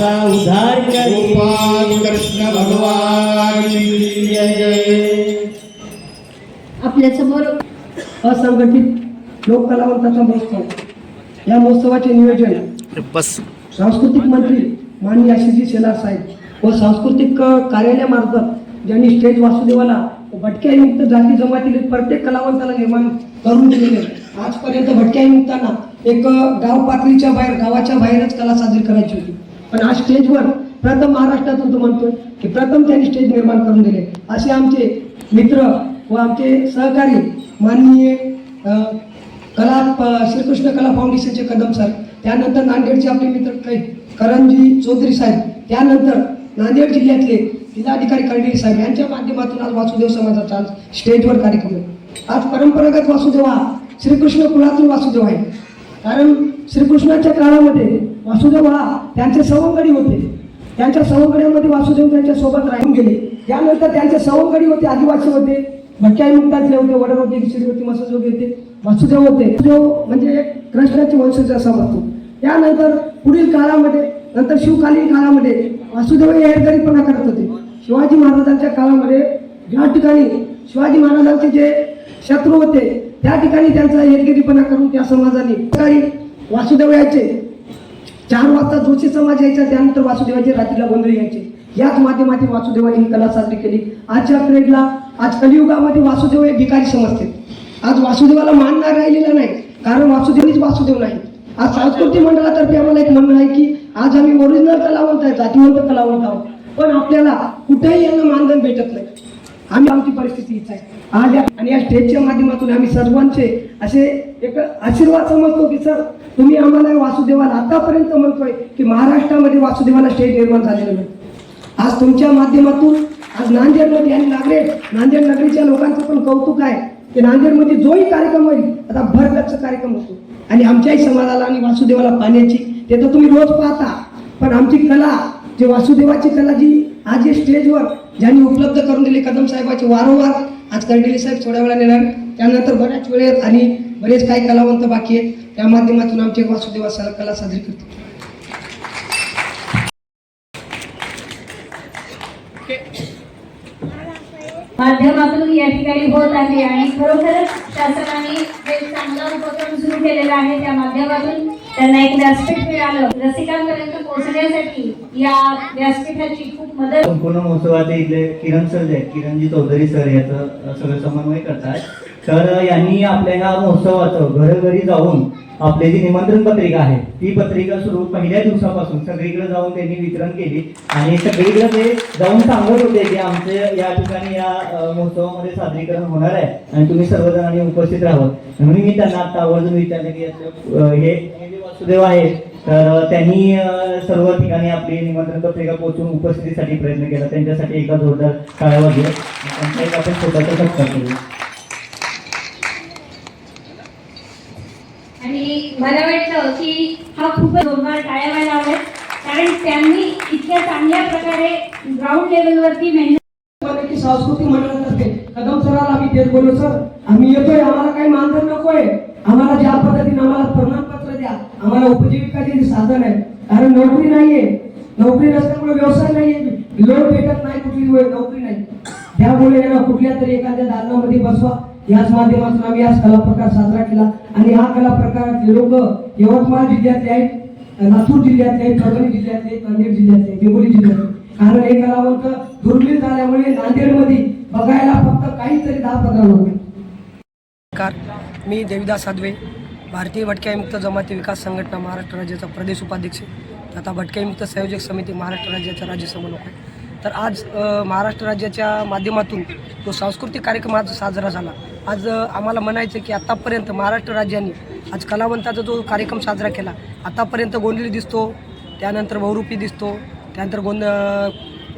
वाडवडिलाचा उद्धार गोपाल कृष्ण भगवान की जय. आपल्यासमोर असंघटित लोककलावंताचा महोत्सव. या महोत्सवाचे नियोजन बस. सांस्कृतिक मंत्री माननीय आशिषजी शेलार साहेब व सांस्कृतिक कार्यालयामार्फत ज्यांनी स्टेज वासुदेवाला भटक्या मुक्त जाती जमातील प्रत्येक कलावंताला निर्माण करून दिलेले आजपर्यंत भटक्या मुक्तांना एक गाव पातळीच्या बाहेर गावाच्या बाहेरच कला साजरी करायची होती. पण आज स्टेजवर प्रथम महाराष्ट्रातून तो म्हणतो की प्रथम त्यांनी स्टेज निर्माण करून दिले. असे आमचे मित्र व आमचे सहकारी माननीय कला श्रीकृष्ण कला फाउंडेशनचे कदम सर त्यानंतर नांदेडचे आपले मित्र काही करणजी चौधरी साहेब त्यानंतर नांदेड जिल्ह्यातले जिल्हाधिकारी कर्डिले साहेब यांच्या माध्यमातून आज वासुदेव समाजाचा आज स्टेजवर कार्यक्रम आहे. आज परंपरागत वासुदेव हा श्रीकृष्ण कुळातील वासुदेव आहे. कारण श्रीकृष्णाच्या काळामध्ये वासुदेव हा त्यांचे सवंगडी होते. त्यांच्या सवंगड्यामध्ये वासुदेव त्यांच्यासोबत राहून गेले. त्यानंतर त्यांचे सवंगडी होते आदिवासी होते. भटक्याई मुक्तातले होते वडर होते किशोरी होते मसजोगी होते. वासुदेव होते. जो म्हणजे कृष्णाचे वंशज असा म्हणतो त्यानंतर पुढील काळामध्ये नंतर शिवकालीन काळामध्ये वासुदेव हे हेरगरीपणा करत होते. शिवाजी महाराजांच्या काळामध्ये ज्या ठिकाणी शिवाजी महाराजांचे जे शत्रू होते त्या ठिकाणी त्यांचा हेरगिरीपणा करून त्या समाजाने काही वासुदेव यायचे. चार वाजता जोशी समाज यायचा त्यानंतर वासुदेवाचे रात्रीला गोंधळी यायचे. याच माध्यमातून वासुदेवाने ही कला साजरी केली. आजच्या पिरियडला आज कलियुगामध्ये वासुदेव हे भिकारी समजते. आज वासुदेवाला मान नाही राहिलेला नाही कारण वासुदेवनीच वासुदेव नाही. आज सांस्कृतिक मंडळातर्फे आम्हाला एक म्हणणं आहे की आज आम्ही ओरिजिनल कलावंत आहे जातीवंत कलावंत आहोत. पण आपल्याला कुठेही यांना मानधन भेटत नाही. आम्ही आमची परिस्थिती हीच आहे. आज आणि या स्टेजच्या माध्यमातून आम्ही सर्वांचे असे एक आशीर्वाद समजतो की सर तुम्ही आम्हाला वासुदेवाला आतापर्यंत म्हणतोय की महाराष्ट्रामध्ये वासुदेवाला स्टेज निर्माण झालेलं नाही. आज तुमच्या माध्यमातून आज नांदेडमध्ये आणि नांदेड नांदेड नगरीच्या लोकांचं पण कौतुक आहे की नांदेडमध्ये जोही कार्यक्रम होईल आता भरगच्च कार्यक्रम होतो. आणि आमच्याही समाजाला आणि वासुदेवाला पाण्याची ते तर तुम्ही रोज पाहता पण आमची कला जी वासुदेवाची कला जी आज जे स्टेजवर ज्यांनी उपलब्ध करून दिले कदम साहेबाचे वारंवार आज कर्डिले साहेब थोड्या वेळा येणार. त्यानंतर बऱ्याच वेळेत आणि बरेच काही कलावंत बाकी आहेत. त्या माध्यमातून आमचे वासुदेवा सा- कला साजरी करतो माध्यमातून या ठिकाणी होत आहे आणि खरोखरच शासनाने जे चांगला उपक्रम सुरू केलेला आहे त्या माध्यमातून त्यांना एक व्यासपीठ मिळालं. रसिकांपर्यंत पोहोचण्यासाठी या व्यासपीठाची खूप मदत संपूर्ण महोत्सवाचे इथले किरण सर जे आहेत किरणजी चौधरी सर याचं सगळं समन्वय करतात. तर यांनी आपल्या ह्या महोत्सवाचं घरोघरी जाऊन आपली जी निमंत्रण पत्रिका आहे ती पत्रिका सुरू पहिल्या दिवसापासून सगळीकडे जाऊन त्यांनी वितरण केली. आणि सगळीकडे ते जाऊन सांगत होते की आमचे या ठिकाणी या महोत्सवामध्ये सादरीकरण होणार आहे आणि तुम्ही सर्वजणांनी उपस्थित राहावं. म्हणून मी त्यांना आता आवर्जून विचारलं की हे वासुदेव आहे तर त्यांनी सर्व ठिकाणी आपली निमंत्रण पत्रिका पोहोचून उपस्थितीसाठी प्रयत्न केला. त्यांच्यासाठी एका जोरदार काळावर घे त्यांचा एक आपण छोटासा सत्कार करू आणि मला वाटतं की हा खूपच जोरदार टाळ्या व्हायला हव्यात कारण त्यांनी इतक्या चांगल्या प्रकारे ग्राउंड लेवलवरती मेहनत की सांस्कृतिक मंडळातर्फे कदम सराला आम्ही तेच बोललो सर आम्ही येतोय. आम्हाला काही मानधन नकोय. आम्हाला ज्या पद्धतीने आम्हाला द्या आम्हाला उपजीविकाचे साधन आहे. कारण नोकरी नाहीये. नोकरी नसल्यामुळे व्यवसाय नाहीये. लोन भेटत नाही कुठली नोकरी नाही. त्यामुळे यांना कुठल्या तरी एखाद्या दालनामध्ये बसवा. याच माध्यमातून आम्ही आज कला प्रकार साजरा केला. आणि हा कला प्रकारातले लोक यवतमाळ जिल्ह्यातले आहेत लातूर जिल्ह्यातले आहेत परभणी जिल्ह्यातले नांदेड जिल्ह्यातले हिंगोली जिल्ह्यातले कारण हे कलावंत दुर्मिळ झाल्यामुळे नांदेडमध्ये बघायला फक्त काहीतरी दहा पंधरा लोक मी देविदास साधवे. भारतीय भटक्यामुक्त जमाती विकास संघटना महाराष्ट्र राज्याचा प्रदेश उपाध्यक्ष तथा आता भटक्यामुक्त संयोजक समिती महाराष्ट्र राज्याचा राज्य आहे तर आज महाराष्ट्र राज्याच्या माध्यमातून तो सांस्कृतिक कार्यक्रम आज साजरा झाला. आज आम्हाला म्हणायचं की आतापर्यंत महाराष्ट्र राज्याने आज कलावंताचा जो कार्यक्रम साजरा केला आतापर्यंत गोंधळी दिसतो त्यानंतर बहुरूपी दिसतो त्यानंतर गोंध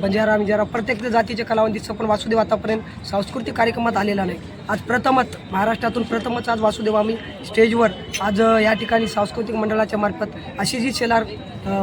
बंजारा बिंजारा प्रत्येक जातीचे कलावंत दिसतो पण वासुदेव आतापर्यंत सांस्कृतिक कार्यक्रमात आलेला नाही. आज प्रथमच महाराष्ट्रातून प्रथमच आज वासुदेव आम्ही स्टेजवर आज या ठिकाणी सांस्कृतिक मंडळाच्या मार्फत आशिषजी शेलार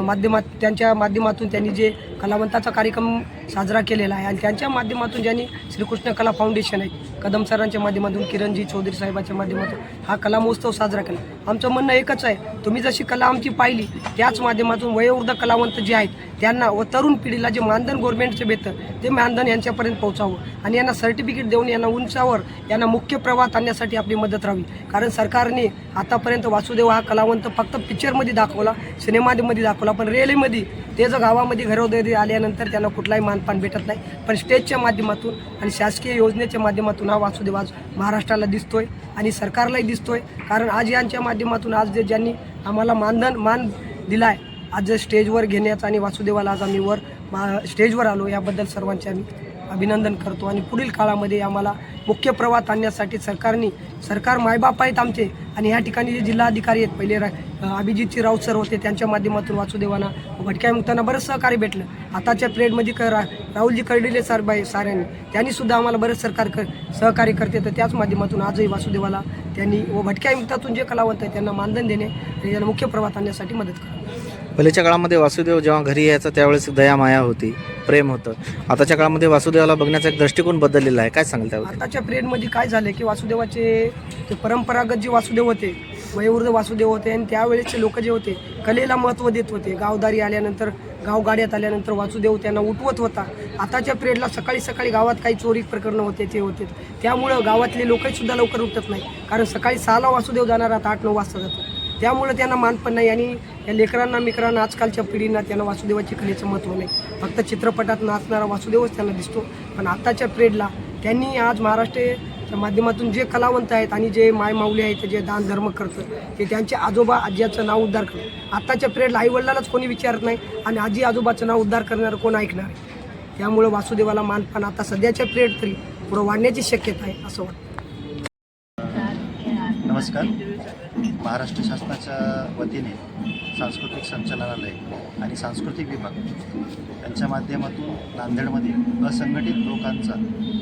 माध्यमात त्यांच्या माध्यमातून त्यांनी जे कलावंताचा कार्यक्रम साजरा केलेला आहे आणि त्यांच्या माध्यमातून ज्यांनी श्रीकृष्ण कला फाउंडेशन आहे कदम सरांच्या माध्यमातून किरणजी चौधरी साहेबांच्या माध्यमातून हा कला महोत्सव साजरा केला. आमचं म्हणणं एकच आहे तुम्ही जशी कला आमची पाहिली त्याच माध्यमातून वयोवृद्ध कलावंत जे आहेत त्यांना व तरुण पिढीला जे मानधन गव्हर्नमेंटचे भेटतं ते मानधन यांच्यापर्यंत पोहोचावं आणि यांना सर्टिफिकेट देऊन यांना उंचावर यांना मुख्य प्रवाहात आणण्यासाठी आपली मदत राहावी. कारण सरकारने आतापर्यंत वासुदेव हा कलावंत फक्त पिक्चरमध्ये दाखवला सिनेमामध्ये दाखवला पण रिअलीमध्ये ते जर गावामध्ये घरोघरी आल्यानंतर त्यांना कुठलाही मानपान भेटत नाही. पण स्टेजच्या माध्यमातून आणि शासकीय योजनेच्या माध्यमातून हा वासुदेव आज महाराष्ट्राला दिसतोय आणि सरकारलाही दिसतोय. कारण आज यांच्या माध्यमातून आज जे ज्यांनी आम्हाला मानधन मान दिला आहे आज जर स्टेजवर घेण्याचा आणि वासुदेवाला आज आम्ही वर मा स्टेजवर आलो याबद्दल सर्वांचे आम्ही अभिनंदन करतो. आणि पुढील काळामध्ये आम्हाला मुख्य प्रवाहात आणण्यासाठी सरकारने सरकार मायबाप आहेत आमचे. आणि या ठिकाणी जे जिल्हाधिकारी आहेत पहिले रा अभिजितजी राऊत सर होते त्यांच्या माध्यमातून वासुदेवांना भटक्या मुक्तांना बरंच सहकार्य भेटलं. आताच्या पिरियडमध्ये क रा राहुलजी कर्डिले सर बाई साऱ्यांनी. त्यांनी सुद्धा आम्हाला बरंच सरकार कर सहकार्य करते. तर त्याच माध्यमातून आजही वासुदेवाला त्यांनी व भटक्या मुक्तातून जे कलावंत आहेत त्यांना मानधन देणे आणि त्यांना मुख्य प्रवाहात आणण्यासाठी मदत करा भलेच्या काळामध्ये वासुदेव जेव्हा घरी यायचा त्यावेळेस दया माया होती प्रेम होतं. आताच्या काळामध्ये वासुदेवाला बघण्याचा एक दृष्टिकोन बदललेला आहे. काय सांगाल त्यावर आताच्या पिरियडमध्ये काय झालं की वासुदेवाचे ते परंपरागत जे वासुदेव होते वयोवृद्ध वासुदेव होते आणि त्यावेळेसचे लोक जे होते कलेला महत्त्व देत होते. गावदारी आल्यानंतर गावगाड्यात आल्यानंतर वासुदेव त्यांना उठवत होता. आताच्या पिरियडला सकाळी सकाळी गावात काही चोरी प्रकरणं होते ते होते. त्यामुळं गावातले लोकही सुद्धा लवकर उठत नाही कारण सकाळी सहाला वासुदेव जाणार आता आठ नऊ वाजता जातो. त्यामुळे त्यांना मान पण नाही आणि या लेकरांना मिकरांना आजकालच्या पिढींना त्यांना वासुदेवाची कलेचं महत्त्व नाही. फक्त चित्रपटात नाचणारा वासुदेवच त्यांना दिसतो. पण आत्ताच्या पिरियडला त्यांनी आज महाराष्ट्राच्या माध्यमातून जे कलावंत आहेत आणि जे माय माऊली आहेत जे दान धर्म करतं ते त्यांचे आजोबा आज्याचं नाव उद्धार करतं आत्ताच्या पिरियडला आईवडिलालाच कोणी विचारत नाही आणि आजी आजोबाचं नाव उद्धार करणारं कोण ऐकणार? आहे त्यामुळं वासुदेवाला मानपान आता सध्याच्या पिरियड तरी पुढं वाढण्याची शक्यता आहे असं वाटतं. नमस्कार. महाराष्ट्र शासनाच्या वतीने सांस्कृतिक संचालनालय आणि सांस्कृतिक विभाग यांच्या माध्यमातून नांदेडमध्ये असंघटित लोकांचा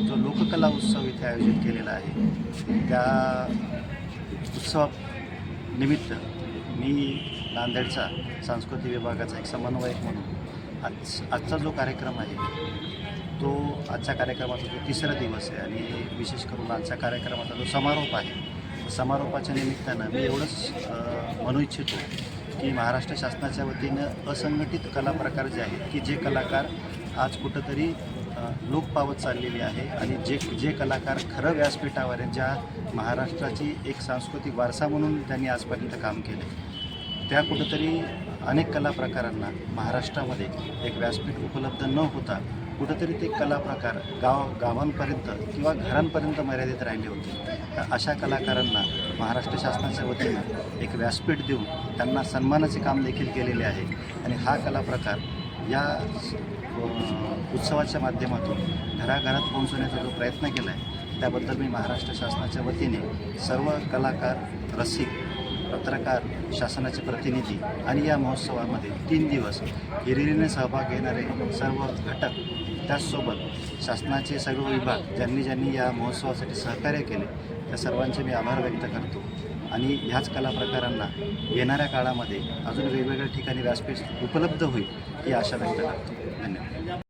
जो लोककला उत्सव इथे आयोजित केलेला आहे त्या उत्सवानिमित्त मी नांदेडचा सांस्कृतिक विभागाचा एक समन्वयक म्हणून आज आजचा जो कार्यक्रम आहे तो आजच्या कार्यक्रमाचा जो तिसरा दिवस आहे आणि विशेष करून आजच्या कार्यक्रमाचा जो समारोप आहे समारोपाच्या निमित्तानं मी एवढंच म्हणू इच्छितो की महाराष्ट्र शासनाच्या वतीनं असंघटित कला प्रकार जे आहेत की जे कलाकार आज कुठंतरी अ, लोप पावत चाललेली आहे आणि जे जे कलाकार खरं व्यासपीठावर आहेत ज्या महाराष्ट्राची एक सांस्कृतिक वारसा म्हणून त्यांनी आजपर्यंत काम केले त्या कुठंतरी अनेक कला प्रकारांना महाराष्ट्रामध्ये एक व्यासपीठ उपलब्ध न होता कुठंतरी ते कला प्रकार गाव गावांपर्यंत किंवा घरांपर्यंत मर्यादित राहिले होते. तर अशा कलाकारांना महाराष्ट्र शासनाच्या वतीनं एक व्यासपीठ देऊन त्यांना सन्मानाचे काम देखील केलेले आहे. आणि हा कला प्रकार या उत्सवाच्या माध्यमातून घराघरात पोहोचवण्याचा जो प्रयत्न केला आहे त्याबद्दल मी महाराष्ट्र शासनाच्या वतीने सर्व कलाकार रसिक पत्रकार शासनाचे प्रतिनिधी आणि या महोत्सवामध्ये तीन दिवस हिरिरीने सहभाग घेणारे सर्व घटक त्याचसोबत शासनाचे सर्व विभाग ज्यांनी ज्यांनी या महोत्सवासाठी सहकार्य केले त्या सर्वांचे मी आभार व्यक्त करतो. आणि ह्याच कला प्रकारांना येणाऱ्या काळामध्ये अजून वेगवेगळ्या ठिकाणी व्यासपीठ उपलब्ध होईल ही आशा व्यक्त करतो. धन्यवाद.